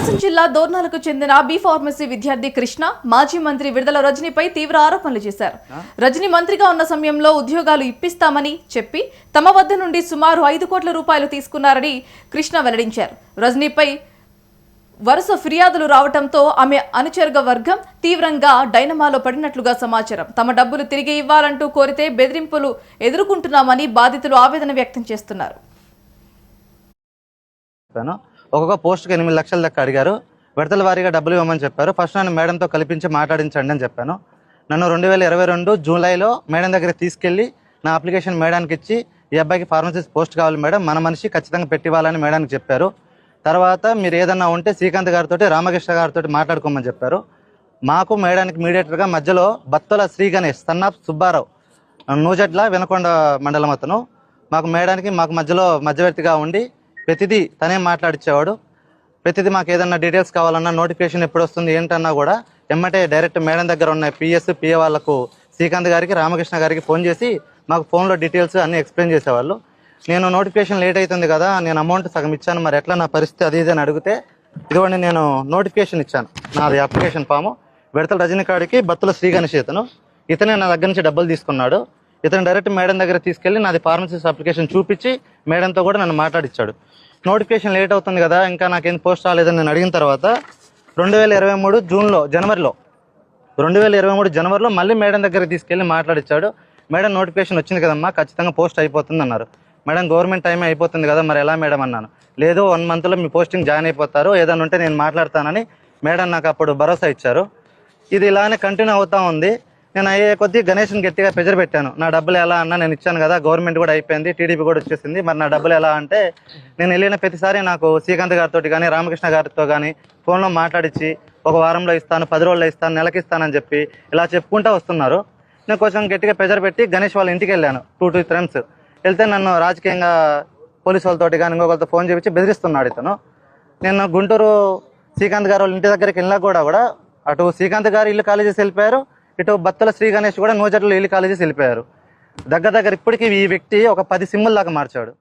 ప్రకాశం జిల్లా దోర్నాలకు చెందిన B pharmacy విద్యార్థి కృష్ణ మాజీ మంత్రి విడుదల రజనీపై తీవ్ర ఆరోపణలు చేశారు. రజనీ మంత్రిగా ఉన్న సమయంలో ఉద్యోగాలు ఇప్పిస్తామని చెప్పి తమ వద్ద నుండి సుమారు ఐదు కోట్ల రూపాయలు తీసుకున్నారని కృష్ణ వెల్లడించారు. రజనీపై వరుస ఫిర్యాదులు రావడంతో ఆమె అనుచరుగ వర్గం తీవ్రంగా డైనమాలో పడినట్లుగా సమాచారం. తమ డబ్బులు తిరిగి ఇవ్వాలంటూ కోరితే బెదిరింపులు ఎదుర్కొంటున్నామని బాధితులు ఆవేదన వ్యక్తం చేస్తున్నారు. ఒక్కొక్క పోస్ట్కి ఎనిమిది లక్షల దాకా అడిగారు. విడతల వారీగా డబ్బులు ఇవ్వమని చెప్పారు. ఫస్ట్ నన్ను మేడంతో కల్పించి మాట్లాడించండి అని చెప్పాను. నన్ను రెండు వేల ఇరవై రెండు జూలైలో మేడం దగ్గర తీసుకెళ్ళి నా అప్లికేషన్ మేడానికి ఇచ్చి ఈ అబ్బాయికి ఫార్మసిస్ట్ పోస్ట్ కావాలి మేడం. మన మనిషి ఖచ్చితంగా పెట్టివ్వాలని మేడానికి చెప్పారు. తర్వాత మీరు ఏదన్నా ఉంటే శ్రీకాంత్ గారితో రామకృష్ణ గారితో మాట్లాడుకోమని చెప్పారు. మాకు మేడానికి మీడియేటర్గా మధ్యలో బత్తుల శ్రీ గణేష్ సన్నాప్ సుబ్బారావు నూజట్ల వినకొండ మండలం అతను. మాకు మేడానికి మాకు మధ్యలో మధ్యవర్తిగా ఉండి ప్రతిదీ తనే మాట్లాడిచ్చేవాడు. ప్రతిదీ మాకు ఏదన్నా డీటెయిల్స్ కావాలన్నా నోటిఫికేషన్ ఎప్పుడు వస్తుంది ఏంటన్నా కూడా ఎమ్మటే డైరెక్ట్ మేడం దగ్గర ఉన్న పిఎస్ పిఏ వాళ్ళకు శ్రీకాంత్ గారికి రామకృష్ణ గారికి ఫోన్ చేసి మాకు ఫోన్లో డీటెయిల్స్ అన్నీ ఎక్స్ప్లెయిన్ చేసేవాళ్ళు. నేను నోటిఫికేషన్ లేట్ అవుతుంది కదా నేను అమౌంట్ సగం ఇచ్చాను మరి ఎట్లా నా పరిస్థితి అది ఇది అని అడిగితే ఇదిగోండి నేను నోటిఫికేషన్ ఇచ్చాను నాది అప్లికేషన్ ఫాము విడతల రజనీకాడికి బత్తుల శ్రీ గణేష్ ఇతను. ఇతనే నా దగ్గర నుంచి డబ్బులు తీసుకున్నాడు. ఇతను డైరెక్ట్ మేడం దగ్గర తీసుకెళ్ళి నాది ఫార్మసిస్ట్ అప్లికేషన్ చూపించి మేడంతో కూడా నన్ను మాట్లాడిచ్చాడు. నోటిఫికేషన్ లేట్ అవుతుంది కదా ఇంకా నాకేం పోస్ట్ రాలేదని నేను అడిగిన తర్వాత రెండు వేల ఇరవై మూడు జూన్లో జనవరిలో రెండు వేల ఇరవై మూడు జనవరిలో మళ్ళీ మేడం దగ్గరికి తీసుకెళ్ళి మాట్లాడిచ్చాడు. మేడం నోటిఫికేషన్ వచ్చింది కదమ్మా ఖచ్చితంగా పోస్ట్ అయిపోతుంది అన్నారు. మేడం గవర్నమెంట్ టైం అయిపోతుంది కదా మరి ఎలా మేడం అన్నాను. లేదు వన్ మంత్లో మీ పోస్టింగ్ జాయిన్ అయిపోతారు ఏదైనా ఉంటే నేను మాట్లాడతానని మేడం నాకు అప్పుడు భరోసా ఇచ్చారు. ఇది ఇలానే కంటిన్యూ అవుతూ ఉంది. నేను అయ్యే కొద్దీ గణేష్ని గట్టిగా ప్రెజర్ పెట్టాను. నా డబ్బులు ఎలా అన్నా నేను ఇచ్చాను కదా గవర్నమెంట్ కూడా అయిపోయింది టీడీపీ కూడా వచ్చేసింది. మరి నా డబ్బులు ఎలా అంటే నేను వెళ్ళిన ప్రతిసారి నాకు శ్రీకాంత్ గారితో కానీ రామకృష్ణ గారితో కానీ ఫోన్లో మాట్లాడించి ఒక వారంలో ఇస్తాను పది రోజుల్లో ఇస్తాను నెలకి ఇస్తానని చెప్పి ఇలా చెప్పుకుంటూ వస్తున్నారు. నేను కొంచెం గట్టిగా ప్రెజర్ పెట్టి గణేష్ వాళ్ళ ఇంటికి వెళ్ళాను టూ టూ టైమ్స్ వెళ్తే నన్ను రాజకీయంగా పోలీసు వాళ్ళతోటి కానీ ఇంకొకరితో ఫోన్ చేపించి బెదిరిస్తున్నాడు ఇతను. నేను గుంటూరు శ్రీకాంత్ గారు వాళ్ళ ఇంటి దగ్గరికి వెళ్ళినా కూడా కూడా అటు శ్రీకాంత్ గారు ఇల్లు ఖాళీ చేసి వెళ్ళిపోయారు ఇటు బత్తల శ్రీ గణేష్ కూడా నూజట్లో ఎల్లి కాలేజెస్ వెళ్ళిపోయారు. దగ్గర దగ్గర ఇప్పటికీ ఈ వ్యక్తి ఒక పది సిమ్ముల దాకా మార్చాడు.